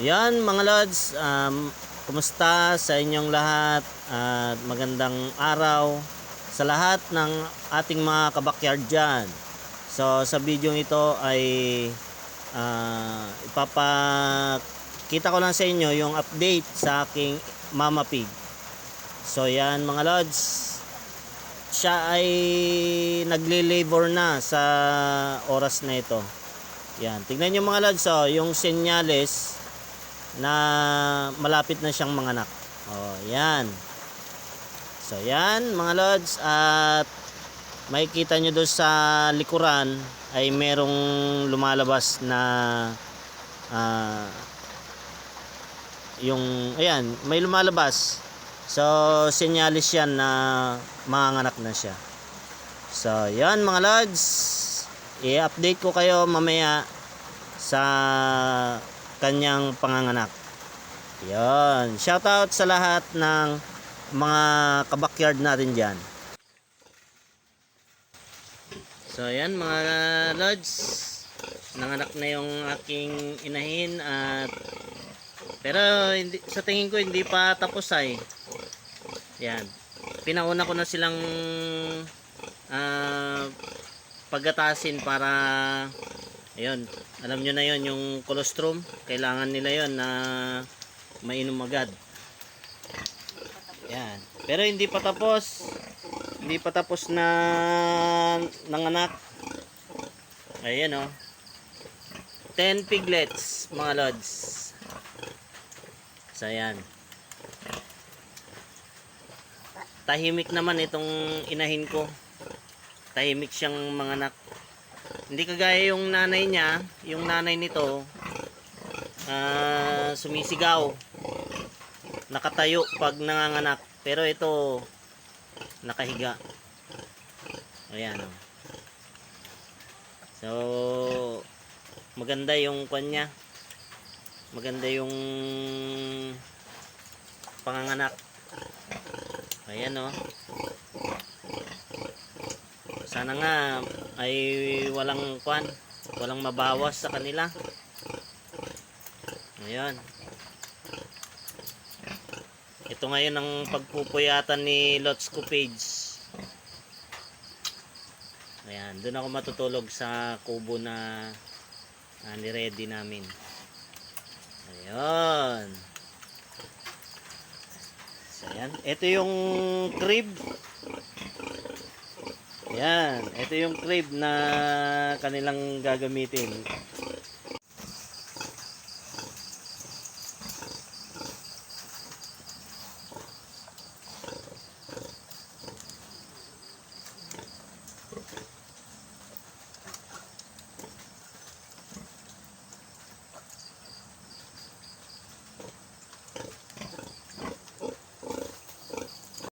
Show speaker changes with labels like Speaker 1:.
Speaker 1: yan mga lods, um, kumusta sa inyong lahat at magandang araw sa lahat ng ating mga kabakyard dyan. So sa video ito ay ah, ipapakita ko lang sa inyo yung update sa aking mama pig. So yan mga lods, siya ay nagle-labor na sa oras na ito. Yan, tignan nyo mga lods, oh, yung senyales na malapit na siyang manganak. Oh, yan. So yan mga lods at makikita nyo doon sa likuran ay merong lumalabas na ah, yung ayan, may lumalabas. So senyalis yan na manganak na siya. So yan mga lods, i-update ko kayo mamaya sa kanyang panganganak. Yan. Shoutout sa lahat ng mga kabakyard natin dyan. So ayan mga lods, nanganak na yung aking inahin at pero hindi, sa tingin ko hindi pa tapos ay. Yan. Pinauna ko na silang ah, pagatasin para ayun, alam nyo na yon yung colostrum, kailangan nila yon na mainom agad. Yan. Pero hindi pa tapos. Hindi pa tapos na nanganak. Ayan oh. 10 piglets, mga lods. So ayan. Tahimik naman itong inahin ko. Tahimik siyang manganak. Hindi kagaya yung nanay niya, yung nanay nito, ah, sumisigaw. Nakatayo pag nanganganak. Pero ito, nakahiga. Ayan oh. So, maganda yung kwan niya. Maganda yung panganganak. Ayan oh. Sana nga ay walang kwan, walang mabawas sa kanila. Ayan. Ito ngayon ang pagpupuyatan ni Lots Page. Ayan, doon ako matutulog sa kubo na na ni-ready namin. Ayan. So, ayan. Ito yung crib. Ayan. Ito yung crib na kanilang gagamitin.